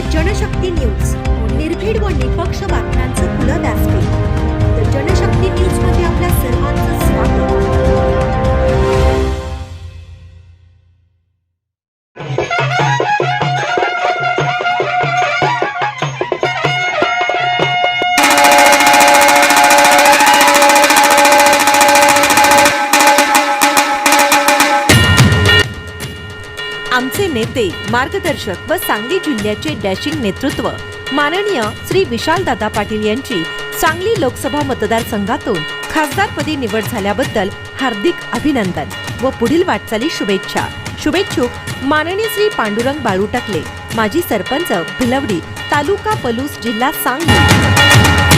The Janshakti news. निर्भीड व निपक्ष बातम्यांचा आमचे नेते मार्गदर्शक व सांगली जिल्ह्याचे डॅशिंग नेतृत्व. माननीय श्री विशालदादा पाटील यांची सांगली लोकसभा मतदारसंघातून खासदारपदी निवड झाल्याबद्दल हार्दिक अभिनंदन व पुढील वाटचाली शुभेच्छा. शुभेच्छुक माननीय श्री पांडुरंग बाळू टकले माजी सरपंच भिलवडी तालुका पलूस जिल्हा सांगली.